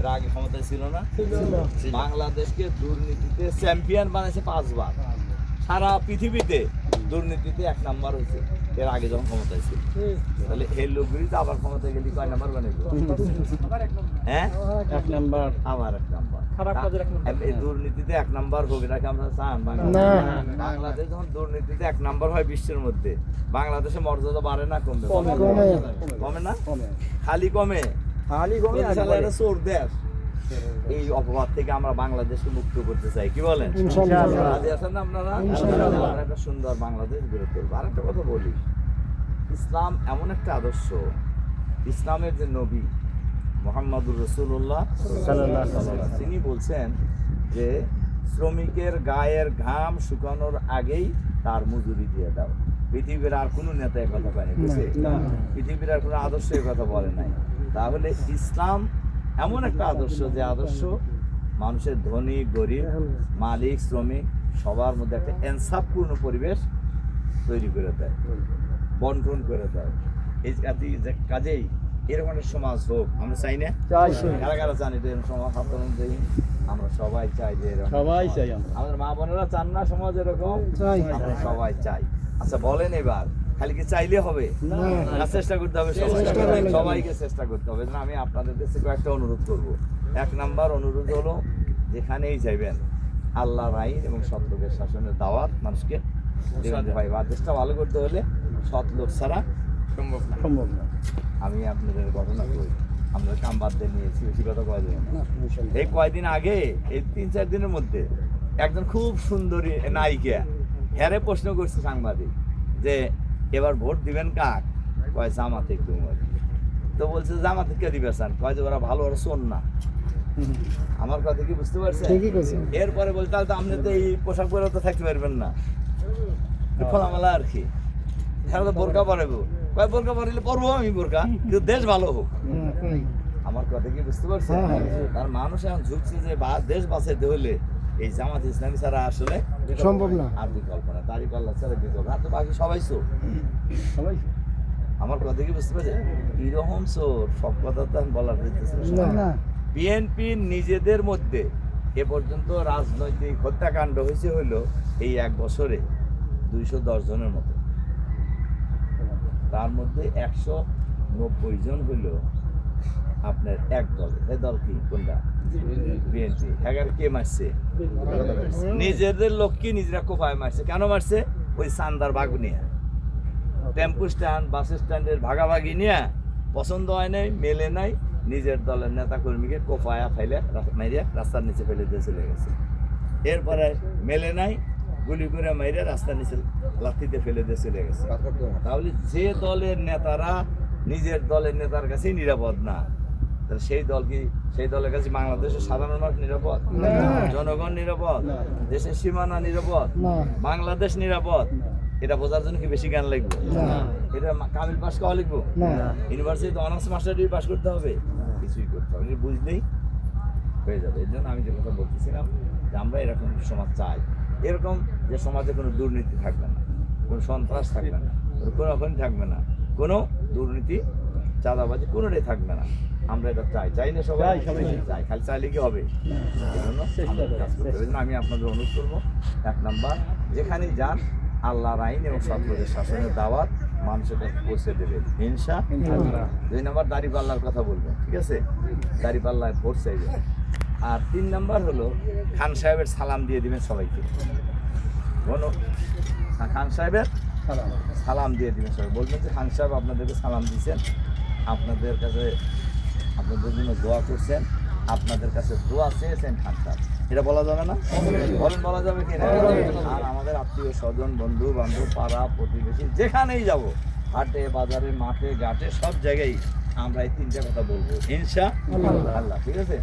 এর আগে ক্ষমতায় ছিল না। বাংলাদেশকে দুর্নীতিতে চ্যাম্পিয়ন বানাইছে পাঁচবার। সারা পৃথিবীতে দুর্নীতিতে এক নাম্বার হয়েছে এর আগে যখন ক্ষমতায় ছিল। তাহলে এই লোকগুলি তো আবার ক্ষমতায় গেলি কয় নাম্বার বানাইবো? হ্যাঁ? এক নাম্বার। আবার এক নাম্বার। এই দুর্নীতিতে এক নাম্বার হোক এটাকে আমরা চান? বাংলাদেশ? যখন দুর্নীতিতে এক নাম্বার হয় বিশ্বের মধ্যে বাংলাদেশে মর্যাদা বাড়ে না কমবে? কমে। কমে। কমে। না খালি কমে? চোর দেশ। এই অপবাদ থেকে আমরা বাংলাদেশকে মুক্ত করতে চাই কি বলেন? আছেন আপনারা? একটা সুন্দর বাংলাদেশ গড়ে তুলবো। আর একটা কথা বলি ইসলাম এমন একটা আদর্শ ইসলামের যে নবী মোহাম্মদুর রসুল্লাহ তিনি বলছেন যে শ্রমিকের গায়ের ঘাম শুকানোর আগেই তার মজুরি দিয়ে দাও। পৃথিবীর আর কোনো নেতা কথা পায়নি পৃথিবীর আর কোনো আদর্শ কথা বলে নাই। তাহলে ইসলাম এমন একটা আদর্শ যে আদর্শ মানুষের ধনী গরিব মালিক শ্রমিক সবার মধ্যে একটা এনসাফপূর্ণ পরিবেশ তৈরি করে দেয় বন্টন করে দেয়। এই কাজেই এরকম একটা সমাজ হোক আমরা চাই না? কারা কারা চান এটা এরকম সমাজ অনুযায়ী আমরা সবাই চাই যে এরকম সবাই চাই আমাদের মা বোনেরা চান না সমাজ এরকম? চাই। আমরা সবাই চাই। আচ্ছা বলেন এবার। খালি কি চাইলে হবে? না। চেষ্টা করতে হবে সবাইকে। চেষ্টা করতে হবে। যেন আমি আপনাদের কাছে কয়েকটা অনুরোধ করব। এক নাম্বার অনুরোধ হলো যেখানেই যাইবেন আল্লাহর আইন এবং সৎ লোকের শাসনের দাওয়াত মানুষকে ভাই বা দেশটা ভালো করতে হলে সৎ লোক ছাড়া সম্ভব না। সম্ভব না। আমি আপনাদের ঘটনা করি আমরা কাম বাদ দিয়ে নিয়েছি বেশি কথা কয় না। এই কয়দিন আগে এই তিন চার দিনের মধ্যে একজন খুব সুন্দরী নায়িকা হ্যারে প্রশ্ন করছে সাংবাদিক যে এবার ভোট দিবেন কাক? কয় জামাতে কুমার তো বলছে জামাতে কে দিবে স্যার? কয় যে ওরা ভালো ওরা শোন না। আমার কথা কি বুঝতে পারছেন? এরপরে বলতে তাহলে তো আপনি তো এই পোশাক পরে তো থাকতে পারবেন না। খোলামেলা আর কি। হ্যাঁ তো বোরকা পরাবো কয় বোরকা পরিলে পরবো আমি বোরকা কিন্তু দেশ ভালো হোক। হ্যাঁ, আমার কথা কি বুঝতে পারছেন? হ্যাঁ, হ্যাঁ। তার মানুষ এখন ঝুঁকছে যে বা- দেশ বাঁচাইতে হলে এই জামাত ইসলামী ছাড়া আসলে সম্ভব না। আর বিকল্প না দাড়ি পাল্লা ছাড়া বিকল্প আর তো বাকি সবাই চোর। সবাই আমার কথা কি বুঝতে পারছেন? কীরকম চোর? সব কথা তো আমি বলার না। বিএনপি নিজেদের মধ্যে এ পর্যন্ত রাজনৈতিক হত্যাকাণ্ড হয়েছে হলো এই এক বছরে দুইশো দশ জনের মতো। তার মধ্যে একশো নব্বই জন হইল আপনার এক দল এই দল কি? কোনটা? বিএনপি। হ্যাগার কে মারছে? নিজেদের লোককে নিজেরা কোপায় মারছে? কেন মারছে? ওই সান্দার বাঘ নিয়ে। টেম্পু স্ট্যান্ড, বাস স্ট্যান্ডের ভাগাভাগি নিয়ে পছন্দ হয় নাই, মেলে নাই, নিজের দলের নেতা কর্মীকে কোপায়া রাস্তা- মাইরিয়া রাস্তার নিচে ফেলে দিয়ে চলে গেছে। এরপরে মেলে নাই, গুলি করে মাইরে রাস্তার নিচে লাথিতে ফেলে দিয়ে চলে গেছে। তাহলে যে দলের নেতারা নিজের দলের নেতার কাছেই নিরাপদ না। সেই দল কি সেই দলের কাছে বাংলাদেশের সাধারণ মানুষ নিরাপদ? জনগণ নিরাপদ? দেশের সীমানা নিরাপদ? বাংলাদেশ নিরাপদ? এটা বোঝার জন্য কি বেশি জ্ঞান লাগবে? এটা কামিল পাস করা লিখব না। ইউনিভার্সিটিতে অনার্স মাস্টার ডিগ্রি পাস করতে হবে? কিছুই করতে হবে বুঝলেই হয়ে যাবে। এর জন্য আমি যে কথা বলতেছিলাম যে আমরা এরকম সমাজ চাই। এরকম যে সমাজে কোনো দুর্নীতি থাকবে না কোনো সন্ত্রাস থাকবে না কোনো থাকবে না কোনো দুর্নীতি চাঁদাবাজি কোনোটাই থাকবে না। আমরা এটা চাই। চাই না সবাই চাই, খালি চাইলে কি হবে? আমি আপনাদের অনুরোধ করব এক নাম্বার যেখানেই যান আল্লাহর আইন এবং সত্যের শাসনের দাওয়াত মানুষের কাছে পৌঁছে দেবে। হিংসা দুই নাম্বার দাড়ি পাল্লার কথা বলবেন ঠিক আছে? দাড়ি পাল্লায় ভোট চাইবে আর তিন নাম্বার হলো খান সাহেবের সালাম দিয়ে দিবেন সবাইকে। বলো খান সাহেবের সালাম। সালাম দিয়ে দিবেন সবাই বলবেন যে খান সাহেব আপনাদেরকে সালাম দিয়েছেন। আপনাদের কাছে আপনাদের জন্য দোয়া করছেন, আপনাদের কাছে দোয়া চেয়েছেন ঠান্ডা এটা বলা যাবে না? বলেন বলা যাবে কি না? আর আমাদের আত্মীয় স্বজন, বন্ধু বান্ধব, পাড়া প্রতিবেশী, যেখানেই যাব, হাটে, বাজারে, মাঠে, ঘাটে, সব জায়গায় আমরা এই তিনটা কথা বলব। ইনশা আল্লাহ, ঠিক আছে?